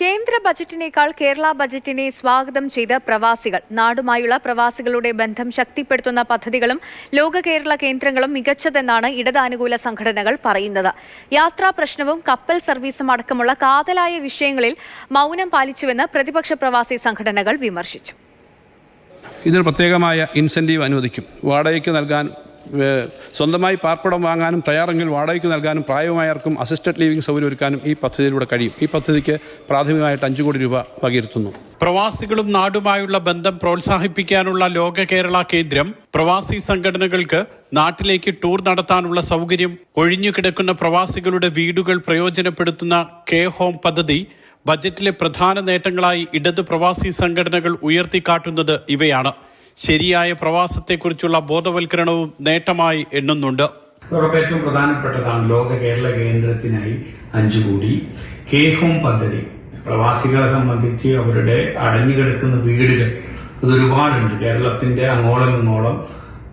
കേന്ദ്ര ബജറ്റിനേക്കാൾ കേരള ബജറ്റിനെ സ്വാഗതം ചെയ്ത പ്രവാസികൾ നാടുമായുള്ള പ്രവാസികളുടെ ബന്ധം ശക്തിപ്പെടുത്തുന്ന പദ്ധതികളും ലോക കേരള കേന്ദ്രങ്ങളും മികച്ചതെന്നാണ് ഇടതാനുകൂല സംഘടനകൾ പറയുന്നത്. യാത്രാ പ്രശ്നവും കപ്പൽ സർവീസും അടക്കമുള്ള കാതലായ വിഷയങ്ങളിൽ മൗനം പാലിച്ചുവെന്ന് പ്രതിപക്ഷ പ്രവാസി സംഘടനകൾ വിമർശിച്ചു. ഇതിന് പ്രത്യേകമായ ഇൻസെന്റീവ് അനുവദിക്കും. വാടകയ്ക്ക് നൽകാൻ സ്വന്തമായി പാർപ്പിടം വാങ്ങാനും തയ്യാറെങ്കിൽ വാടകയ്ക്ക് നൽകാനും പ്രായമായവർക്കും അസിസ്റ്റഡ് ലിവിംഗ് സൗകര്യം ഒരുക്കാനും ഈ പദ്ധതിയിലൂടെ കഴിയും. ഈ പദ്ധതിക്ക് പ്രാഥമികമായിട്ട് അഞ്ചു കോടി രൂപ വകയിരുത്തുന്നു. പ്രവാസികളും നാടുമായുള്ള ബന്ധം പ്രോത്സാഹിപ്പിക്കാനുള്ള ലോക കേരള കേന്ദ്രം പ്രവാസി സംഘടനകൾക്ക് നാട്ടിലേക്ക് ടൂർ നടത്താനുള്ള സൗകര്യം ഒഴിഞ്ഞുകിടക്കുന്ന പ്രവാസികളുടെ വീടുകൾ പ്രയോജനപ്പെടുത്തുന്ന കെ ഹോം പദ്ധതി ബജറ്റിലെ പ്രധാന നേട്ടങ്ങളായി ഇടത് പ്രവാസി സംഘടനകൾ ഉയർത്തിക്കാട്ടുന്നത് ഇവയാണ്. ശരിയായ പ്രവാസത്തെക്കുറിച്ചുള്ള ബോധവൽക്കരണവും നേട്ടമായി എണ്ണുന്നുണ്ട്. ഏറ്റവും പ്രധാനപ്പെട്ടതാണ് ലോക കേരള കേന്ദ്രത്തിനായി അഞ്ചു കോടി കെ ഹോം പദ്ധതി. പ്രവാസികളെ സംബന്ധിച്ച് അവരുടെ അടഞ്ഞുകിടക്കുന്ന വീടുകൾ അത് ഒരുപാടുണ്ട് കേരളത്തിന്റെ അങ്ങോളം ഇങ്ങോളം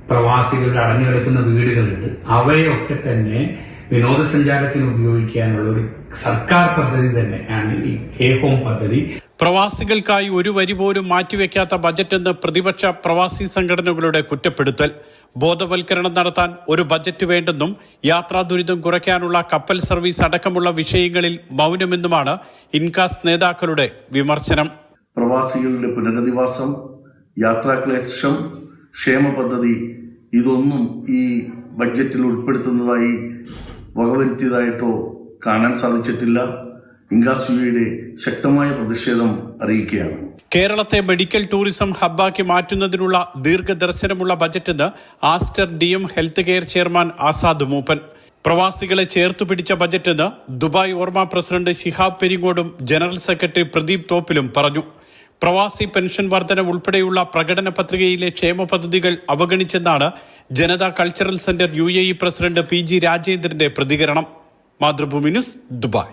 പ്രവാസികളുടെ അടഞ്ഞുകിടക്കുന്ന വീടുകളുണ്ട്. അവയൊക്കെ തന്നെ വിനോദസഞ്ചാരത്തിന് ഉപയോഗിക്കാനുള്ള ഒരു സർക്കാർ പദ്ധതി തന്നെയാണ് ഈ കെ ഹോം പദ്ധതി. പ്രവാസികൾക്കായി ഒരു വരി പോലും മാറ്റിവെക്കാത്ത ബജറ്റെന്ന് പ്രതിപക്ഷ പ്രവാസി സംഘടനകളുടെ കുറ്റപ്പെടുത്തൽ. ബോധവൽക്കരണം നടത്താൻ ഒരു ബജറ്റ് വേണ്ടെന്നും യാത്രാ ദുരിതം കുറയ്ക്കാനുള്ള കപ്പൽ സർവീസ് അടക്കമുള്ള വിഷയങ്ങളിൽ മൗനമെന്നുമാണ് ഇൻകാസ് നേതാക്കളുടെ വിമർശനം. പ്രവാസികളുടെ പുനരധിവാസം യാത്രാക്ലേശം ക്ഷേമ പദ്ധതി ഇതൊന്നും ഈ ബഡ്ജറ്റിൽ ഉൾപ്പെടുത്തുന്നതായി വകവരുത്തിയതായിട്ടോ കാണാൻ സാധിച്ചിട്ടില്ല. ഇൻഗാസ് യുയുടെ ശക്തമായ പ്രതിഷേധം അറിയിക്കുകയാണ്. കേരളത്തെ മെഡിക്കൽ ടൂറിസം ഹബ്ബാക്കി മാറ്റുന്നതിനുള്ള ദീർഘദർശനമുള്ള ബജറ്റെന്ന് Aster D M health care chairman Azad Moopen. പ്രവാസികളെ ചേർത്തു പിടിച്ച ബജറ്റെന്ന് ദുബായ് ഓർമ്മ പ്രസിഡന്റ് ശിഹാബ് പെരിങ്ങോടും ജനറൽ സെക്രട്ടറി പ്രദീപ് തോപ്പിലും പറഞ്ഞു. പ്രവാസി പെൻഷൻ വർധന ഉൾപ്പെടെയുള്ള പ്രകടന പത്രികയിലെ ക്ഷേമ പദ്ധതികൾ അവഗണിച്ചെന്നാണ് Janata cultural centre U president P G രാജേന്ദ്രന്റെ പ്രതികരണം. Mathrubhumi news Dubai.